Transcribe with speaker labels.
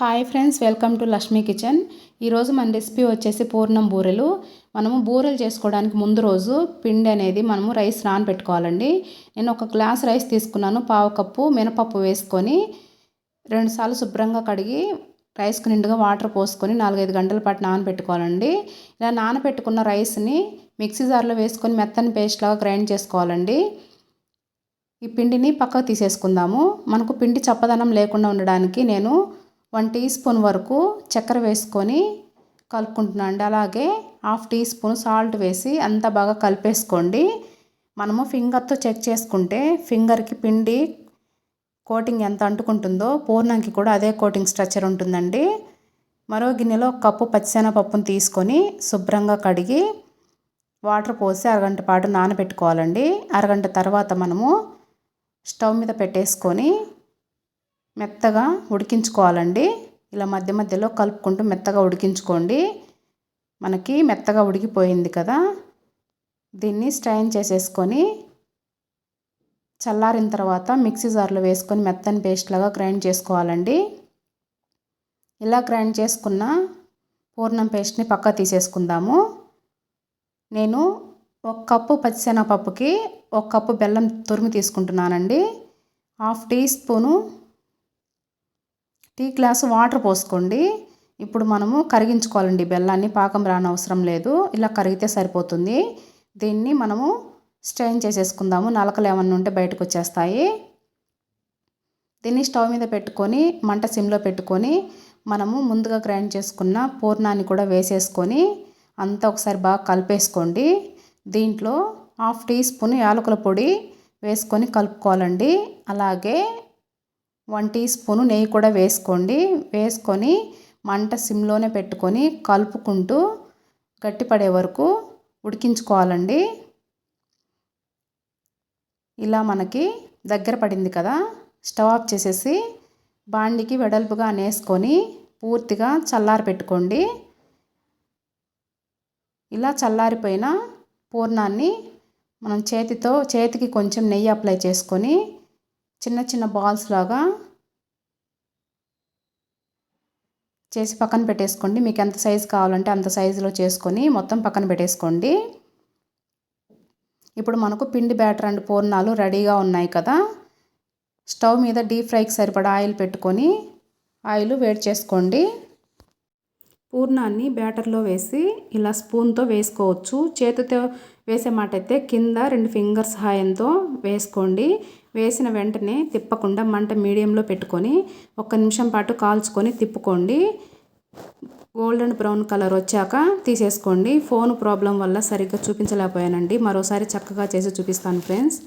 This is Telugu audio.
Speaker 1: Hi friends welcome to Lakshmi kitchen ఈరోజు మన రెసిపీ వచ్చేసి పూర్ణం బూరెలు. మనము బూరెలు చేసుకోవడానికి ముందు రోజు పిండి అనేది మనము రైస్ నానబెట్టుకోవాలండి. నేను ఒక గ్లాస్ రైస్ తీసుకున్నాను పావు కప్పు మినపప్పు వేసుకొని రెండుసార్లు శుభ్రంగా కడిగి రైస్కి నిండుగా వాటర్ పోసుకొని నాలుగైదు గంటల పాటు నానబెట్టుకోవాలండి. ఇలా నానబెట్టుకున్న రైస్ని మిక్సీ జార్లో వేసుకొని మెత్తని పేస్ట్ లాగా గ్రైండ్ చేసుకోవాలండి. ఈ పిండిని పక్కకు తీసేసుకుందాము. మనకు పిండి చప్పదనం లేకుండా ఉండడానికి నేను వన్ టీ స్పూన్ వరకు చక్కెర వేసుకొని కలుపుకుంటున్నాను అండి. అలాగే హాఫ్ టీ స్పూన్ సాల్ట్ వేసి అంతా బాగా కలిపేసుకోండి. మనము ఫింగర్తో చెక్ చేసుకుంటే ఫింగర్కి పిండి కోటింగ్ ఎంత అంటుకుంటుందో పూర్ణంకి కూడా అదే కోటింగ్ స్ట్రక్చర్ ఉంటుందండి. మరో గిన్నెలో కప్పు పచ్చిశనగపప్పును తీసుకొని శుభ్రంగా కడిగి వాటర్ పోసి అరగంట పాటు నానబెట్టుకోవాలండి. అరగంట తర్వాత మనము స్టవ్ మీద పెట్టేసుకొని మెత్తగా ఉడికించుకోవాలండి. ఇలా మధ్య మధ్యలో కలుపుకుంటూ మెత్తగా ఉడికించుకోండి. మనకి మెత్తగా ఉడికిపోయింది కదా. దీన్ని స్ట్రైన్ చేసేసుకొని చల్లారిన తర్వాత మిక్సీ జార్లో వేసుకొని మెత్తని పేస్ట్ లాగా గ్రైండ్ చేసుకోవాలండి. ఇలా గ్రైండ్ చేసుకున్న పూర్ణం పేస్ట్ని పక్క తీసేసుకుందాము. నేను ఒక కప్పు పచ్చిశనగపప్పుకి ఒక కప్పు బెల్లం తురిమి తీసుకుంటున్నానండి. Half teaspoon tea glass water పోసుకోండి. ఇప్పుడు మనము కరిగించుకోవాలండి. బెల్లాన్ని పాకం రానవసరం లేదు. ఇలా కరిగితే సరిపోతుంది. దీన్ని మనము స్ట్రెయిన్ చేసేసుకుందాము. నలకలు ఏమన్నా ఉంటే బయటకు వచ్చేస్తాయి. దీన్ని స్టవ్ మీద పెట్టుకొని మంట సిమ్లో పెట్టుకొని మనము ముందుగా గ్రైండ్ చేసుకున్న పూర్ణాన్ని కూడా వేసేసుకొని అంతా ఒకసారి బాగా కలిపేసుకోండి. దీంట్లో హాఫ్ టీ స్పూన్ యాలకుల పొడి వేసుకొని కలుపుకోవాలండి. అలాగే వన్ టీ స్పూను నెయ్యి కూడా వేసుకోండి. వేసుకొని మంట సిమ్లోనే పెట్టుకొని కలుపుకుంటూ గట్టిపడే వరకు ఉడికించుకోవాలండి. ఇలా మనకి దగ్గర పడింది కదా స్టవ్ ఆఫ్ చేసేసి బాండికి వెడల్పుగా నేసుకొని పూర్తిగా చల్లారి పెట్టుకోండి. ఇలా చల్లారిపోయిన పూర్ణాన్ని మనం చేతితో చేతికి కొంచెం నెయ్యి అప్లై చేసుకొని చిన్న చిన్న బాల్స్ లాగా చేసి పక్కన పెట్టేసుకోండి. మీకు ఎంత సైజు కావాలంటే అంత సైజులో చేసుకొని మొత్తం పక్కన పెట్టేసుకోండి. ఇప్పుడు మనకు పిండి బ్యాటర్ అండ్ పూర్ణాలు రెడీగా ఉన్నాయి కదా. స్టవ్ మీద డీప్ ఫ్రైకి సరిపడా ఆయిల్ పెట్టుకొని ఆయిల్ వేడి చేసుకోండి. పూర్ణాన్ని బ్యాటర్లో వేసి ఇలా స్పూన్తో వేసుకోవచ్చు. చేతితో వేసే మాట అయితే కింద రెండు ఫింగర్స్ సహాయంతో వేసుకోండి. వేసిన వెంటనే తిప్పకుండా మంట మీడియంలో పెట్టుకొని ఒక్క నిమిషం పాటు కాల్చుకొని తిప్పుకోండి. గోల్డెన్ బ్రౌన్ కలర్ వచ్చాక తీసేసుకోండి. ఫోన్ ప్రాబ్లం వల్ల సరిగ్గా చూపించలేకపోయానండి. మరోసారి చక్కగా చేసి చూపిస్తాను ఫ్రెండ్స్.